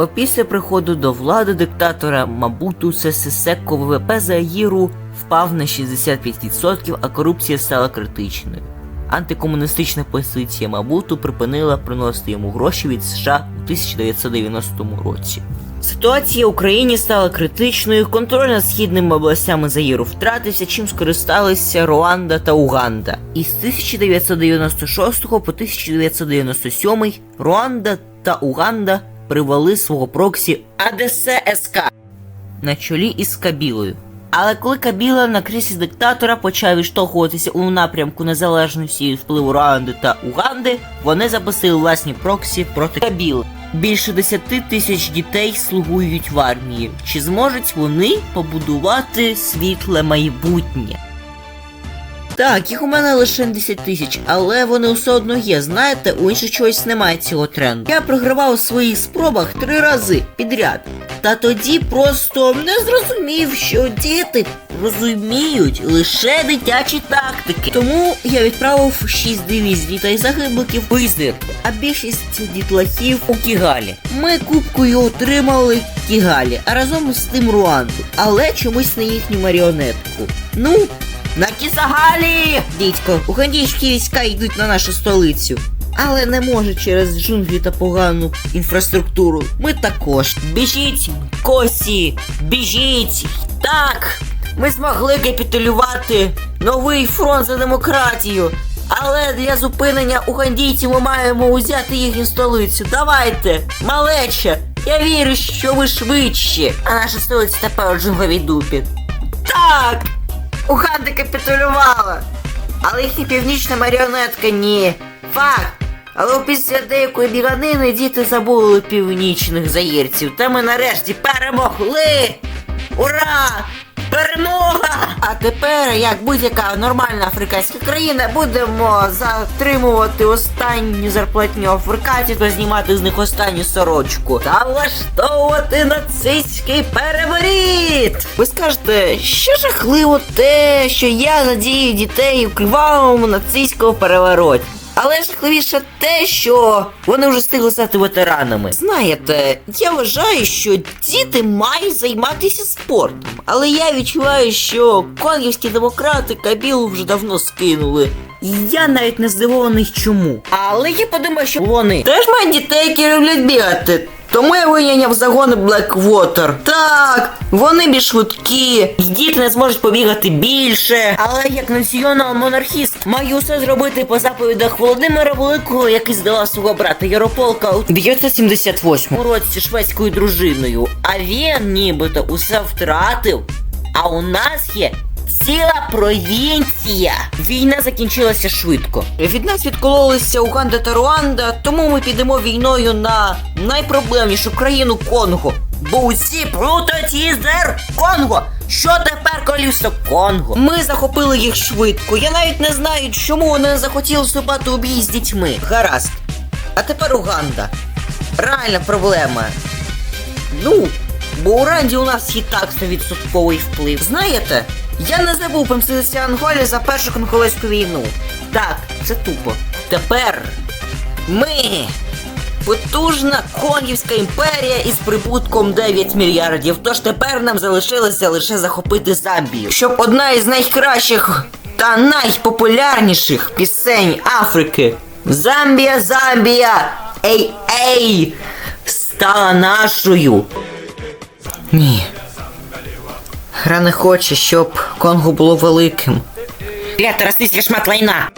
Опісля приходу до влади диктатора Мабуту Сесесеко ВВП Заїру впав на 65%, а корупція стала критичною. Антикомуністична позиція Мабуту припинила приносити йому гроші від США у 1990 році. Ситуація в Україні стала критичною, контроль над східними областями Заїру втратився, чим скористалися Руанда та Уганда. Із 1996 по 1997 Руанда та Уганда привели свого проксі АДС-СК на чолі із Кабілою. Але коли Кабіла на кріслі диктатора почав відштовхуватися у напрямку незалежності від впливу Руанди та Уганди, вони запустили власні проксі проти Кабіли. Більше 10 тисяч дітей слугують в армії. Чи зможуть вони побудувати світле майбутнє? Так, їх у мене лише 10 тисяч, але вони все одно є. Знаєте, у інших чогось немає цього тренду. Я програвав у своїх спробах три рази підряд. Та тоді просто не зрозумів, що діти розуміють лише дитячі тактики. Тому я відправив 6 дивізій дітей загибликів у а більшість дітлахів у Кігалі. Ми кубкою отримали Кігалі, а разом з тим Руанду, але чомусь не їхню маріонетку. Ну, на Кісагалі! Дідько, угандійські війська йдуть на нашу столицю. Але не може через джунглі та погану інфраструктуру. Ми також. Біжіть, косі! Біжіть! Так! Ми змогли капітулювати новий фронт за демократію. Але для зупинення угандійців ми маємо узяти їхню столицю. Давайте, малече! Я вірю, що ви швидші. А наша столиця тепер у джунглевій дупі. Так! Уганда капітулювала. Але їхня північна маріонетка ні. Факт. Але після деякої біганини діти забули північних заїрців. Та ми нарешті перемогли! Ура! Перемога! Тепер, як будь-яка нормальна африканська країна, будемо затримувати останню зарплатню африканців та знімати з них останню сорочку. Та влаштовувати нацистський переворіт! Ви скажете, що жахливо те, що я задію дітей у кривавому нацистському перевороті. Але жахливіше те, що вони вже встигли стати ветеранами. Знаєте, я вважаю, що діти мають займатися спортом. Але я відчуваю, що конгівські демократи Кабілу вже давно скинули. Я навіть не здивований чому. Але я подумаю, що вони теж мають дітей, які люблять бігати. Тому я вийняв загони Blackwater. Так, вони більш швидкі, і діти не зможуть побігати більше. Але як націонал-монархіст маю все зробити по заповідах Володимира Великого, який здала свого брата Ярополка у 978 році шведською дружиною. А він нібито усе втратив. А у нас є ціла провінція. Війна закінчилася швидко. Від нас відкололися Уганда та Руанда, тому ми підемо війною на найпроблемнішу країну Конго. Бо усі плутають ізер Конго. Що тепер колісо Конго? Ми захопили їх швидко. Я навіть не знаю, чому вони захотіли вступати у бій з дітьми. Гаразд. А тепер Уганда. Реальна проблема. Ну, бо у Ранді у нас і так 100% вплив. Знаєте, я не забув помститися Анголі за першу конголезьку війну. Так, це тупо. Тепер ми потужна конгівська імперія із прибутком 9 мільярдів. Тож тепер нам залишилося лише захопити Замбію, щоб одна із найкращих та найпопулярніших пісень Африки. Замбія, Замбія! Ей, ей! Стала нашою. Ні. Гра не хоче, щоб Конго було великим. Клята ростись шмат лайна.